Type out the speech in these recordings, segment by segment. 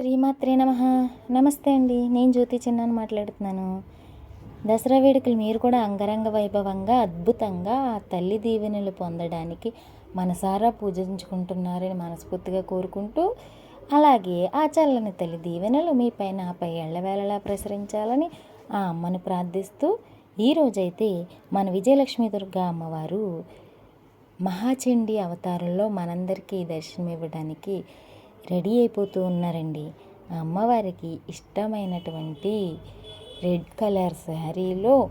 శ్రీమాత్రే నమ. నమస్తే అండి. నేను జ్యోతి చిన్నాను మాట్లాడుతున్నాను. దసరా వేడుకలు మీరు కూడా అంగరంగ వైభవంగా అద్భుతంగా ఆ తల్లి దీవెనలు పొందడానికి మనసారా పూజించుకుంటున్నారని మనస్ఫూర్తిగా కోరుకుంటూ అలాగే ఆ చల్లని తల్లి దీవెనలు మీ పైన పై ఎళ్ళవేళలా ప్రసరించాలని ఆ అమ్మను ప్రార్థిస్తూ ఈరోజైతే మన విజయలక్ష్మి దుర్గా అమ్మవారు మహాచండీ అవతారంలో మనందరికీ దర్శనం ఇవ్వడానికి రెడీ అయిపోతూ ఉన్నారండి. ఆ అమ్మవారికి ఇష్టమైనటువంటి రెడ్ కలర్ శారీలో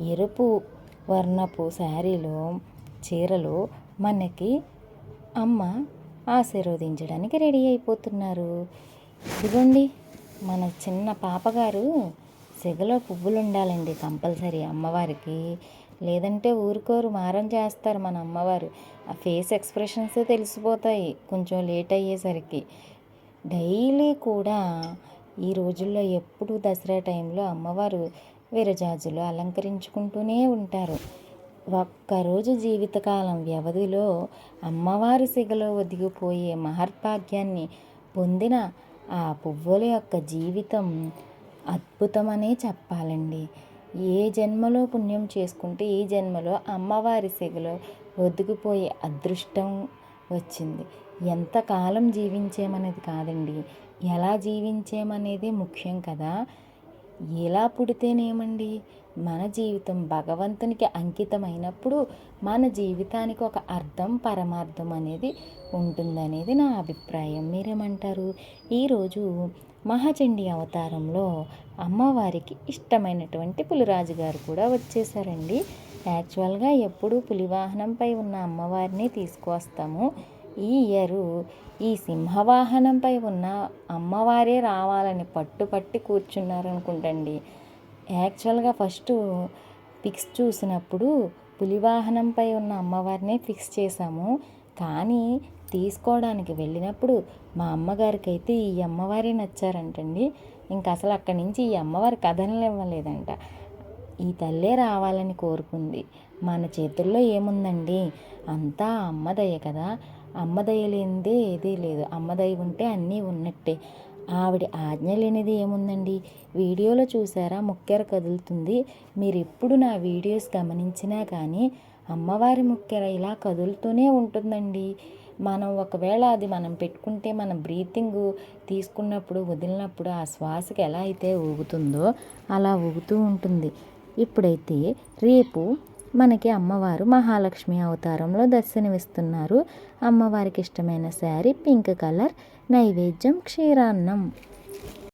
ఎరుపు వర్ణపు శారీలో చీరలో మనకి అమ్మ ఆశీర్వదించడానికి రెడీ అయిపోతున్నారు. ఇదిగోండి మన చిన్న పాపగారు సెగలో పువ్వులు ఉండాలండి కంపల్సరీ అమ్మవారికి. లేదంటే ఊరుకోరు మారం చేస్తారు మన అమ్మవారు. ఆ ఫేస్ ఎక్స్ప్రెషన్స్ తెలిసిపోతాయి కొంచెం లేట్ అయ్యేసరికి. డైలీ కూడా ఈ రోజుల్లో ఎప్పుడు దసరా టైంలో అమ్మవారు విరజాజులు అలంకరించుకుంటూనే ఉంటారు. ఒక్కరోజు జీవితకాలం వ్యవధిలో అమ్మవారి సిగలో ఒదిగిపోయే మహర్భాగ్యాన్ని పొందిన ఆ పువ్వుల యొక్క జీవితం అద్భుతమనే చెప్పాలండి. ఏ జన్మలో పుణ్యం చేసుకుంటే ఈ జన్మలో అమ్మవారి సెగలో ఒదిగిపోయే అదృష్టం వచ్చింది. ఎంతకాలం జీవించేమనేది కాదండి. ఎలా జీవించేమనేది ముఖ్యం కదా. ఎలా పుడితేనేమండి? మన జీవితం భగవంతునికి అంకితమైనప్పుడు మన జీవితానికి ఒక అర్థం పరమార్థం అనేది ఉంటుందనేది నా అభిప్రాయం. మీరేమంటారు? ఈరోజు మహాచండీ అవతారంలో అమ్మవారికి ఇష్టమైనటువంటి పులిరాజు గారు కూడా వచ్చేసారండి. యాక్చువల్గా ఎప్పుడు పులివాహనంపై ఉన్న అమ్మవారిని తీసుకువస్తాము. ఈ ఇయరు ఈ సింహవాహనంపై ఉన్న అమ్మవారే రావాలని పట్టుపట్టి కూర్చున్నారనుకుంటండి. యాక్చువల్గా ఫస్ట్ పిక్స్ చూసినప్పుడు పులివాహనంపై ఉన్న అమ్మవారినే ఫిక్స్ చేశాము. కానీ తీసుకోవడానికి వెళ్ళినప్పుడు మా అమ్మగారికి అయితే ఈ అమ్మవారే నచ్చారంటండి. ఇంకా అసలు అక్కడి నుంచి ఈ అమ్మవారి కథనలు ఇవ్వలేదంట. ఈ తల్లే రావాలని కోరుకుంది. మన చేతుల్లో ఏముందండి? అంతా అమ్మదయ్య కదా? అమ్మదయ్య లేనిదే ఏదీ లేదు. అమ్మదయ్య ఉంటే అన్నీ ఉన్నట్టే. ఆవిడ ఆజ్ఞ లేనిది ఏముందండి? వీడియోలో చూసారా? ముక్కెర కదులుతుంది. మీరు ఎప్పుడు నా వీడియోస్ గమనించినా కానీ అమ్మవారి ముక్కెర ఇలా కదులుతూనే ఉంటుందండి. మనం ఒకవేళ అది మనం పెట్టుకుంటే మన బ్రీతింగ్ తీసుకున్నప్పుడు వదిలినప్పుడు ఆ శ్వాసకి ఎలా అయితే ఊగుతుందో అలా ఊగుతూ ఉంటుంది. ఇప్పుడైతే రేపు మనకి అమ్మవారు మహాలక్ష్మి అవతారంలో దర్శనమిస్తున్నారు. అమ్మవారికి ఇష్టమైన శారీ పింక్ కలర్ నైవేద్యం క్షీరాన్నం.